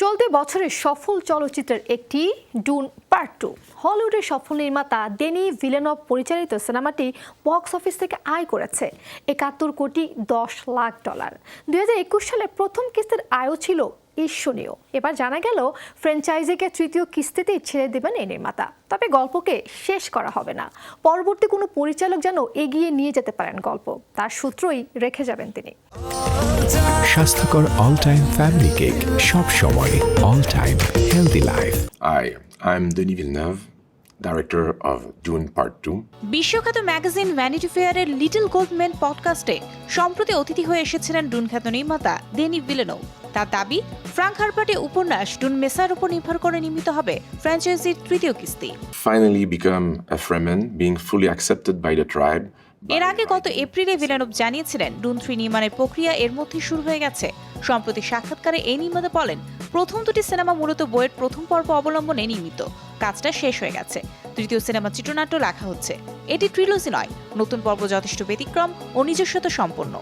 চলতি বছরের সফল চলচ্চিত্রের একটি ডুন পার্ট টু। হলিউডের সফল নির্মাতা ডেনি ভিলেনভ পরিচালিত সিনেমাটি বক্স অফিস থেকে আয় করেছে একাত্তর কোটি দশ লাখ ডলার। দুই সালে প্রথম কিস্তির আয়ও ছিল ঈর্ষণীয়। এবার জানা গেল ফ্র্যাঞ্চাইজিকে তৃতীয় কিস্তিতেই ছেড়ে দেবেন এই নির্মাতা। তবে গল্পকে শেষ করা হবে না। পরবর্তী কোনো পরিচালক যেন এগিয়ে নিয়ে যেতে পারেন গল্প, তার সূত্রই রেখে যাবেন তিনি। স্বাস্থ্যকর অল টাইম ফ্যামিলি কেক সব সময় all time healthy life Hi, I'm Denis Villeneuve, director of Dune Part 2. বিশ্বখ্যাত ম্যাগাজিন ভ্যানিটি ফেয়ারের লিটল গোল্ডম্যান পডকাস্টে সম্প্রতি অতিথি হয়ে এসেছিলেন ডুন খ্যাত নির্মাতা ডেনি ভিলেনো তার দাবি ফ্রাঙ্ক হারপার্টের উপন্যাস ডুন মেসার উপর নির্ভর করে নির্মিত হবে ফ্র্যাঞ্চাইজির তৃতীয় কিস্তি Finally become a Fremen, being fully accepted by the tribe. এর আগে গত এপ্রিলে ভিলেনভ জানিয়েছিলেন ডুন থ্রি নির্মাণের প্রক্রিয়া এর মধ্যে শুরু হয়ে গেছে। সম্প্রতি সাক্ষাৎকারে এই নির্মাতা বলেন প্রথম দুটি সিনেমা মূলত বইয়ের প্রথম পর্ব অবলম্বনে নির্মিত। কাজটা শেষ হয়ে গেছে। তৃতীয় সিনেমা চিত্রনাট্য লেখা হচ্ছে। এটি ট্রিলজি নয় নতুন পর্ব যথেষ্ট ব্যতিক্রম ও নিজস্বতা সম্পন্ন।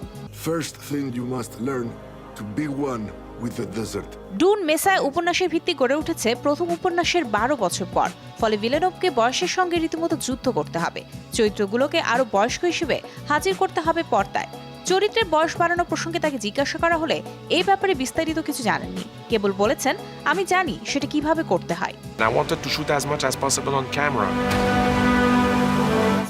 First thing you must learn to be one. With the desert. Dune মেসায় উপন্যাসের ভিত্তি গড়ে উঠেছে প্রথম উপন্যাসের বারো বছর পর। ফলে ভিলেনভকে বয়সের সঙ্গে রীতিমতো যুদ্ধ করতে হবে। চরিত্রগুলোকে আরও বয়স্ক হিসেবে হাজির করতে হবে পর্দায়। চরিত্রের বয়স বাড়ানো প্রসঙ্গে তাকে জিজ্ঞাসা করা হলে এই ব্যাপারে বিস্তারিত কিছু জানেননি। কেবল বলেছেন আমি জানি সেটা কীভাবে করতে হয়। I wanted to shoot as much as possible on camera.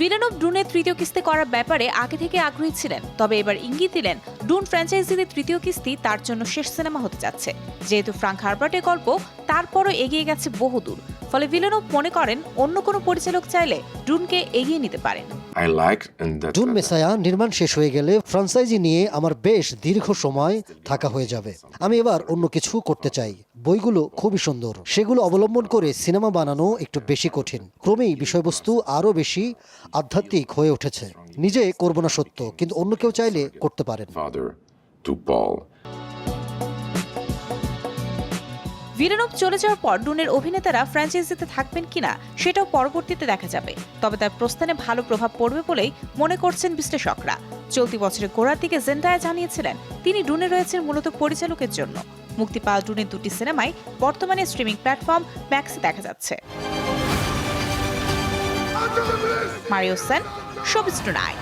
ভিলেনভ ডুনের তৃতীয় কিস্তি করার ব্যাপারে আগে থেকে আগ্রহী ছিলেন, তবে এবার ইঙ্গিত দিলেন ডুন ফ্র্যাঞ্চাইজিতে তৃতীয় কিস্তি তার জন্য শেষ সিনেমা হতে যাচ্ছে। যেহেতু ফ্রাঙ্ক হারবার্টের গল্প, তারপরও এগিয়ে গেছে বহুদূর। ফলে ভিলেনভ মনে করেন, অন্য কোনো পরিচালক চাইলে ডুনকে এগিয়ে নিতে পারেন। জুন মেসায়া নির্মাণ শেষ হয়ে গেলে ফ্রাঞ্চাইজি নিয়ে আমার বেশ দীর্ঘ সময় থাকা হয়ে যাবে। আমি এবার অন্য কিছু করতে চাই। বইগুলো খুবই সুন্দর। সেগুলো অবলম্বন করে সিনেমা বানানো একটু বেশি কঠিন। ক্রমেই বিষয়বস্তু আরও বেশি আধ্যাত্মিক হয়ে উঠেছে। নিজে করব না সত্য কিন্তু অন্য কেউ চাইলে করতে পারেন। ভিলেনভ চলে যাওয়ার পর ডুনের অভিনেতারা ফ্র্যাঞ্চাইজিতে থাকবেন কিনা সেটাও পরবর্তীতে দেখা যাবে। তবে তার প্রস্থানে ভালো প্রভাব পড়বে বলেই মনে করছেন বিশ্লেষকরা। চলতি বছরের গোড়ার দিকে জেন্দায়া জানিয়েছিলেন, তিনি ডুনে রয়েছেন মূলত পরিচালকের জন্য। মুক্তি পাওয়া ডুনের দুটি সিনেমাই বর্তমানে স্ট্রিমিং প্ল্যাটফর্ম ম্যাক্সে দেখা যাচ্ছে। Mario Sen showbiz tonight